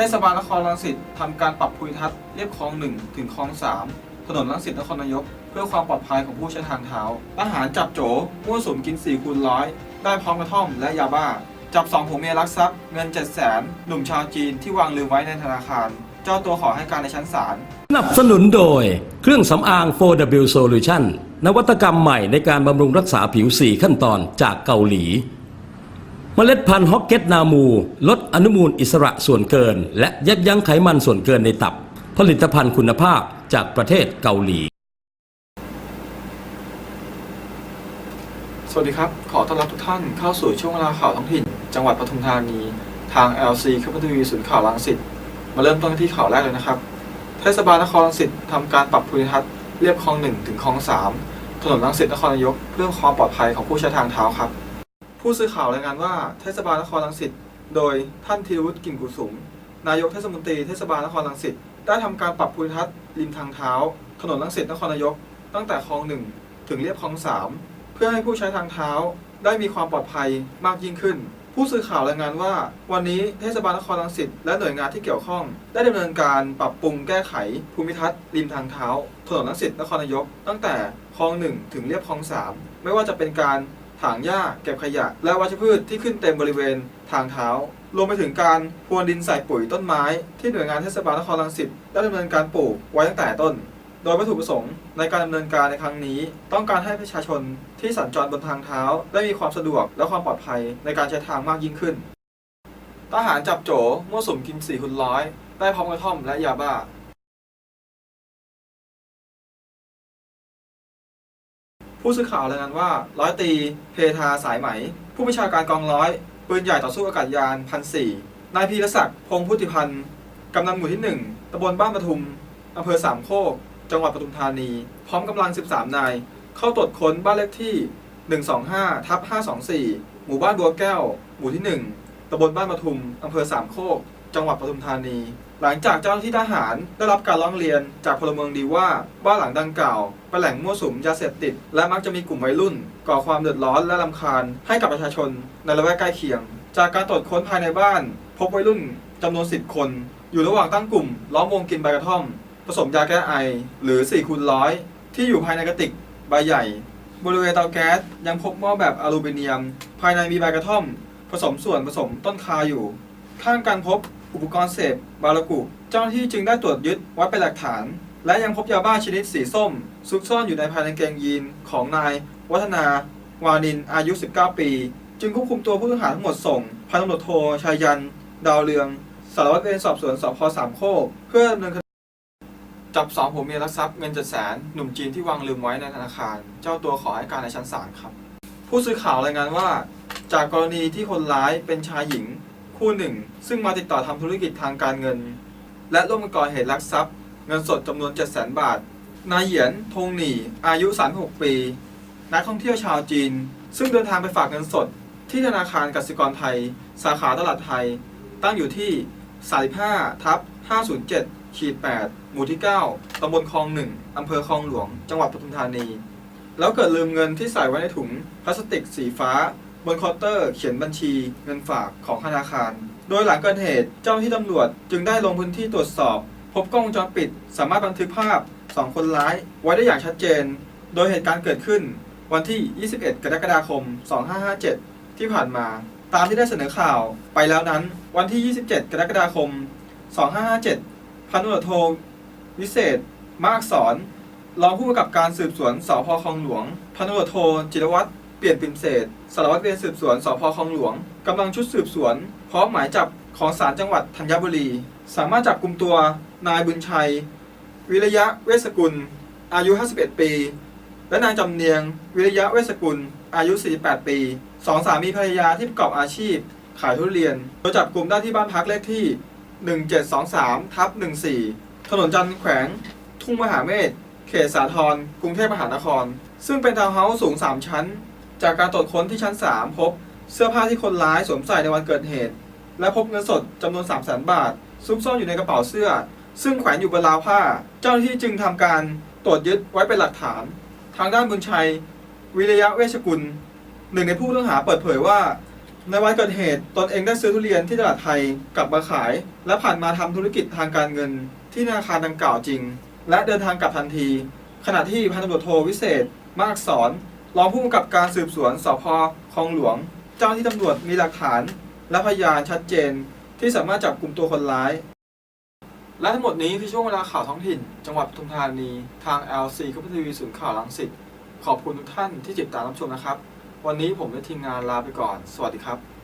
เทศบาลนครรังสิตทำการปรับภูมิทัศน์เรียบคลอง 1 ถึงคลอง 3 ถนนรังสิตนครนายก เพื่อความปลอดภัยของผู้ใช้ทางเท้าทหารจับโจมั่วสุมกิน4คูณร้อยได้พร้อมกระท่อมและยาบ้า จับสองผัวเมียลักทรัพย์เงิน7 0 0 0 0 0หนุ่มชาวจีนที่วางลืมไว้ในธนาคาร เจ้าตัวขอให้การในชั้นศาลสนับสนุนโดย เครื่องสำอาง 4W Solution นวัตกรรมใหม่ในการบำรุงรักษาผิว 4 ขั้นตอนจากเกาหลี มล็ดพันธุ์ฮอกเก็ตนามู ลดอนุมูลอิสระส่วนเกิน และยับยั้งไขมันส่วนเกินในตับ ผลิตภัณฑ์คุณภาพจากประเทศเกาหลี สวัสดีครับ ขอต้อนรับทุกท่านเข้าสู่ช่วงเวลาข่าวท้องถิ่น จังหวัดปทุมธานี ทาง LC คลื่นทีวีศูนย์ข่าวรังสิต มาเริ่มต้นที่ข่าวแรกเลยนะครับ เทศบาลนครรังสิตทำการปรับภูมิทัศน์เรียบคลอง1ถึงคลอง3ถนนรังสิตนครนายกเพื่อความปลอดภัยของผู้ใช้ทางเท้าครับ ผู้สื่อข่าวรายงานว่าเทศบาลนครรังสิตโดยท่านธีรวุฒิกิ่งกุสุม นายกเทศมนตรีเทศบาลนครรังสิตได้ทำการปรับภูมิทัศน์ริมทางเท้า ถนนรังสิตนครนายก ตั้งแต่คลอง1ถึงเรียบคลอง3เพื่อให้ผู้ใช้ทางเท้าได้มีความปลอดภัยมากยิ่งขึ้น ผู้สื่อข่าวรายงานว่า วันนี้เทศบาลนครรังสิตและหน่วยงานที่เกี่ยวข้อง ได้ดำเนินการปรับปรุงแก้ไขภูมิทัศน์ริมทางเท้า ถนนรังสิตนครนายก ตั้งแต่คลอง1ถึงเรียบคลอง3ไม่ว่าจะเป็นการ ถางหญ้า เก็บขยะ และวัชพืชที่ขึ้นเต็มบริเวณทางเท้ารวมไปถึงการพรวนดินใส่ปุ๋ยต้นไม้ ที่หน่วยงานเทศบาลนครรังสิตได้ดำเนินการปลูกไว้ตั้งแต่ต้น โดยวัตถุประสงค์ในการดำเนินการในครั้งนี้ ต้องการให้ประชาชนที่สัญจรบนทางเท้า ได้มีความสะดวกและความปลอดภัยในการใช้ทางมากยิ่งขึ้น ทหารจับโจมั่วสุมกินสี่คุณร้อย ได้พร้อมกระท่อมและยาบ้า ผู้สื่อข่าวรายงานว่าร้อยตีเพทาสายไหม ผู้บัญชาการกองร้อยปืนใหญ่ต่อสู้อากาศยานพันสี่นายพีรศักดิ์พงษ์พุทธิพันธ์กำนันหมู่ที่หนึ่งตำบลบ้านปทุมอำเภอสามโคก จังหวัดปทุมธานี พร้อมกำลัง 13 นาย เข้าตรวจค้นบ้านเลขที่ 125ทับ524 หมู่บ้านบัวแก้ว หมู่ที่ 1ตำบลบ้านปทุมอำเภอสามโคก จังหวัดปทุมธานี หลังจากเจ้าหน้าที่ทหารได้รับการร้องเรียนจากพลเมืองดีว่าบ้านหลังดังกล่าวเป็นแหล่งมั่วสุมยาเสพติด และมักจะมีกลุ่มวัยรุ่น ก่อความเดือดร้อนและรำคาญให้กับประชาชนในละแวกใกล้เคียง จากการตรวจค้นภายในบ้าน พบวัยรุ่นจำนวน 10 คน อยู่ระหว่างตั้งกลุ่มล้อมวงกินใบกระท่อม ผสมยาแก้ไอหรือ4คูณร้อยที่อยู่ภายในกระติกใบใหญ่ บริเวณเตาแก๊สยังพบหม้อแบบอลูมิเนียม ภายในมีใบกระท่อม ผสมส่วนผสมต้นคาอยู่ ข้างการพบ อุปกรณ์เสพบารากุ เจ้าหน้าที่จึงได้ตรวจยึดไว้เป็นหลักฐาน และยังพบยาบ้าชนิดสีส้ม ซุกซ่อนอยู่ในภายในเกงยีนของนาย วัฒนา วานินอายุ 19 ปี จึงควบคุมตัวผู้ต้องหาทั้งหมดส่งพันตำรวจโทชายัน ดาวเรืองสารวัตรเวรสอบสวนสพสามโคกเพื่อดำเนินคดีจับสองผัวเมียลักทรัพย์เงินเจ็ดแสนหนุ่มจีนที่วางลืมไว้ในธนาคาร เจ้าตัวขอให้การในชั้นศาลครับ ผู้สื่อข่าวรายงานว่า จากกรณีที่คนร้ายเป็นชายหญิง คู่หนึ่ง ซึ่งมาติดต่อทำธุรกิจทางการเงิน และร่วมกันก่อเหตุลักทรัพย์ เงินสดจำนวน 7 0 0 0 0 0 บาท นายเหยียนทงหนีอายุ 36 ปี นักท่องเที่ยวชาวจีน ซึ่งเดินทางไปฝากเงินสด ที่ธนาคารกสิกรไทย สาขาตลาดไทย ตั้งอยู่ที่ 35 ทับ 507 ขีด 8 หมู่ที่ 9ตำบลคลอง1อำเภอคลองหลวง จังหวัดปทุมธานี แล้วเกิดลืมเงินที่ใส่ไว้ในถุงพลาสติกสีฟ้า บนเคาน์เตอร์เขียนบัญชีเงินฝากของธนาคาร โดยหลังเกิดเหตุเจ้าหน้าที่ตำรวจจึงได้ลงพื้นที่ตรวจสอบ พบกล้องวงจรปิด สามารถบันทึกภาพ 2 คนร้าย ไว้ได้อย่างชัดเจน โดยเหตุการณ์เกิดขึ้น วันที่ 21 กรกฎาคม 2557 ที่ผ่านมา ตามที่ได้เสนอข่าวไปแล้วนั้น วันที่ 27 กรกฎาคม 2557 พันตำรวจโทวิเศษ มากสอนรองผู้กำกับการสืบสวนสพคลองหลวง พันตำรวจโทจิรวัตร เปลี่ยนปิ่นเศษสารวัตรเวรสืบสวนสพคลองหลวงกำลังชุดสืบสวนพร้อมหมายจับของศาลจังหวัดธัญบุรี สามารถจับกลุ่มตัวนายบุญชัย วิริยะเวสกุล อายุ 51 ปี และนางจำเนียง วิริยะเวสกุล อายุ 48 ปีสองสามีภรรยาที่ประกอบอาชีพ ขายทุเรียนโดยจับกลุ่มได้ที่บ้านพักเลขที่ 1723ทับ14 ถนนจันทร์แขวง ทุ่งมหาเมฆเขตสาทรกรุงเทพมหานคร ซึ่งเป็นทาวน์เฮาส์สูง 3 ชั้น จากการตรวจค้นที่ชั้น 3 พบเสื้อผ้าที่คนร้ายสวมใส่ในวันเกิดเหตุ และพบเงินสดจำนวน 3 0 0 0 0 0 บาท ซุกซ่อนอยู่ในกระเป๋าเสื้อ ซึ่งแขวนอยู่บนราวผ้า เจ้าหน้าที่จึงทำการตรวจยึดไว้เป็นหลักฐาน ทางด้านบุญชัย วิริยะเวชกุล หนึ่งในผู้ต้องหาเปิดเผยว่า ในวันเกิดเหตุตนเองได้ซื้อทุเรียนที่ตลาดไทยกลับมาขาย และผ่านมาทำธุรกิจทางการเงิน ที่ธนาคารดังกล่าวจริง และเดินทางกลับทันที ขณะที่พันตำรวจโทวิเศษ มากสอน รองผู้กำกับการสืบสวนสพคลองหลวง เจ้าหน้าที่ตำรวจมีหลักฐาน และพยานชัดเจน ที่สามารถจับกลุ่มตัวคนร้าย และทั้งหมดนี้คือช่วงเวลาข่าวท้องถิ่น จังหวัดปทุมธานี ทาง LC คทีวีศูนย์ข่าวลังสิตขอบคุณทุกท่านที่ติดตามรับชมนะครับ วันนี้ผมและทีมงานลาไปก่อน สวัสดีครับ